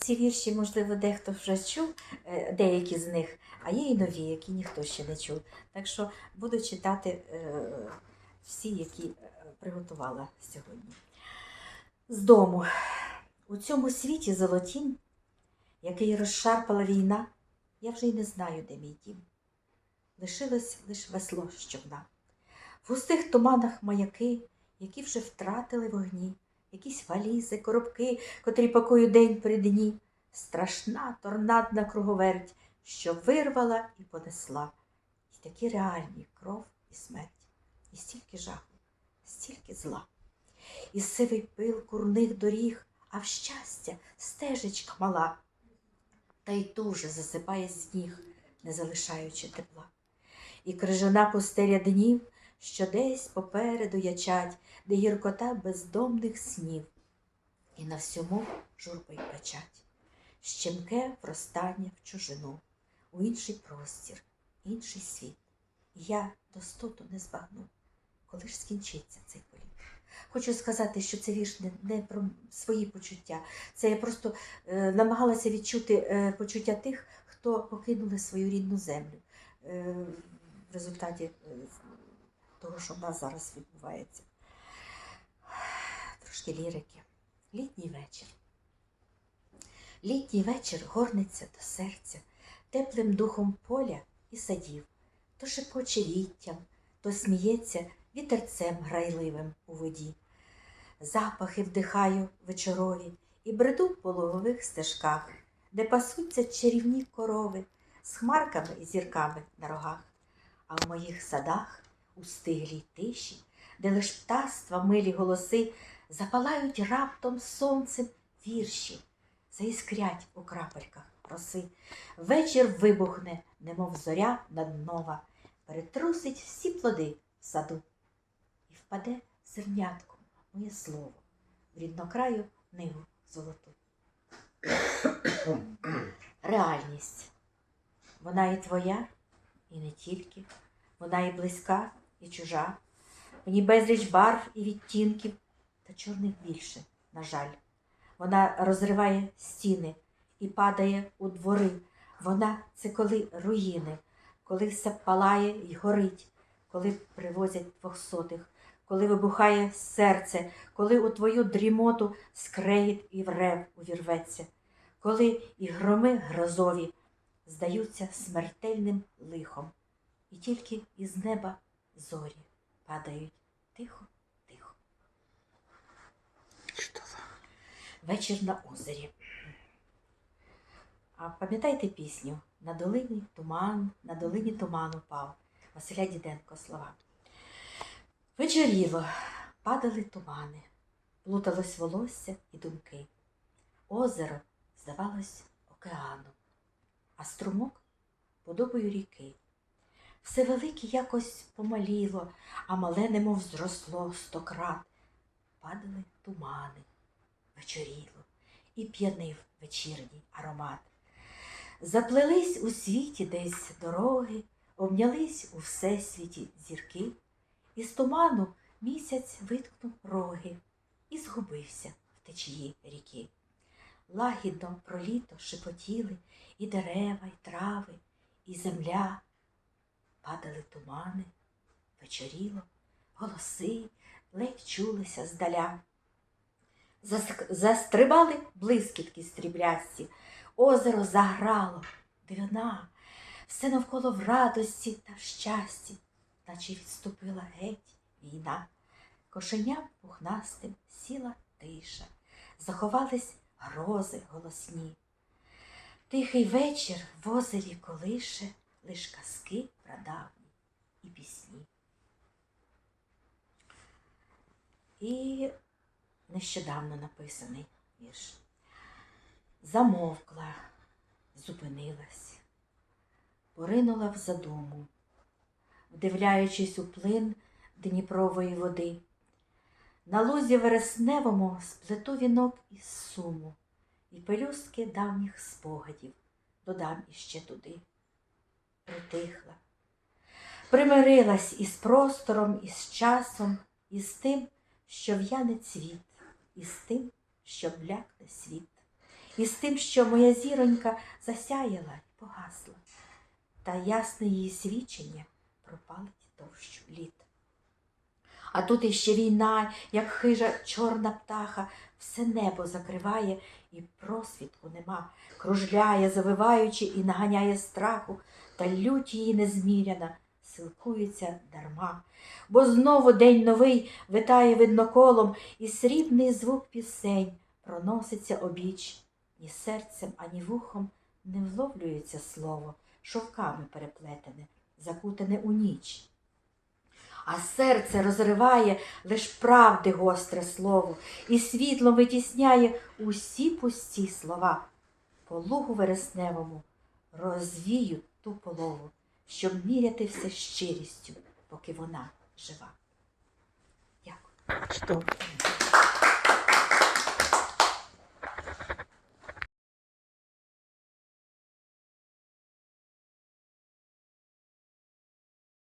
Ці вірші, можливо, дехто вже чув, е, деякі з них, а є і нові, які ніхто ще не чув. Так що буду читати е, всі, які е, приготувала сьогодні. З дому. У цьому світі золотім, який розшарпала війна, я вже й не знаю, де мій дім. Лишилось лиш весло з човна. В густих туманах маяки, які вже втратили вогні, якісь валізи, коробки, котрі пакую день при дні. Страшна торнадна круговерть, що вирвала і понесла. І такі реальні кров і смерть, і стільки жаху, стільки зла. І сивий пил курних доріг, а в щастя стежечка мала. Та й дуже засипає сніг, не залишаючи тепла. І крижана пустеля днів, що десь попереду ячать, де гіркота бездомних снів, і на всьому журби й печать. Щемке вростання в чужину, у інший простір, інший світ. Я достоту не збагну, коли ж скінчиться цей політ. Хочу сказати, що це вірш не, не про свої почуття. Це я просто е, намагалася відчути е, почуття тих, хто покинули свою рідну землю е, в результаті е, того, що в нас зараз відбувається. Трошки лірики. Літній вечір. Літній вечір горниться до серця теплим духом поля і садів, то шепоче віттям, то сміється вітерцем грайливим у воді. Запахи вдихаю вечорові і бреду по лугових стежках, де пасуться чарівні корови з хмарками і зірками на рогах. А в моїх садах у стиглій тиші, де лиш птаства милі голоси запалають раптом сонцем вірші, заіскрять у крапельках роси. Вечір вибухне, немов зоря над нова, перетрусить всі плоди в саду. І впаде зернятком моє слово в ріднокраю ниву золоту. Реальність. Вона і твоя, і не тільки. Вона і близька, і чужа. Ній безліч барв і відтінків, та чорних більше, на жаль. Вона розриває стіни і падає у двори. Вона це коли руїни, коли все палає й горить, коли привозять двохсотих, коли вибухає серце, коли у твою дрімоту скреїть і врев увірветься, коли і громи грозові здаються смертельним лихом, і тільки із неба зорі падають тихо, тихо. Вечір на озері. А пам'ятаєте пісню На долині туман, на долині туман упав. Василя Діденко слова. Вечоріло, падали тумани, плуталось волосся і думки. Озеро здавалось океаном, а струмок подобою ріки. Все велике якось помаліло, а мале немов зросло стократ. Падали тумани, вечоріло, і п'янив вечірній аромат. Заплелись у світі десь дороги, обнялись у всесвіті зірки, і з туману місяць виткнув роги і згубився в течії ріки. Лагідно про літо шепотіли і дерева, і трави, і земля. Падали тумани, вечоріло, голоси ледь чулися здаля. Застрибали блискітки стріблясті, озеро заграло, дивина, все навколо в радості та в щасті, наче відступила геть війна. Кошеням пухнастим сіла тиша, заховались грози голосні. Тихий вечір в озері колише лиш казки прадавні і пісні. І нещодавно написаний вірш. Замовкла, зупинилась, поринула в задуму, вдивляючись у плин Дніпрової води. На лузі вересневому сплету вінок із суму і пелюстки давніх спогадів додам іще туди. Притихла, примирилась із простором, із часом, із тим, що в'яне цвіт, із тим, що блякне світ. і з тим, що моя зіронька засяяла й погасла, та ясне її свідчення пропалить товщу літ. А тут іще війна, як хижа чорна птаха, все небо закриває, і просвітку нема, кружляє, завиваючи і наганяє страху, та лють її незміряна, силкується дарма. Бо знову день новий витає видноколом, і срібний звук пісень проноситься обіч. Ні серцем, ані вухом не вловлюється слово, шовками переплетене, закутане у ніч. А серце розриває лиш правди гостре слово, і світло витісняє усі пусті слова. По лугу вересневому розвію ту полову, щоб міряти все щирістю, поки вона жива. Дякую.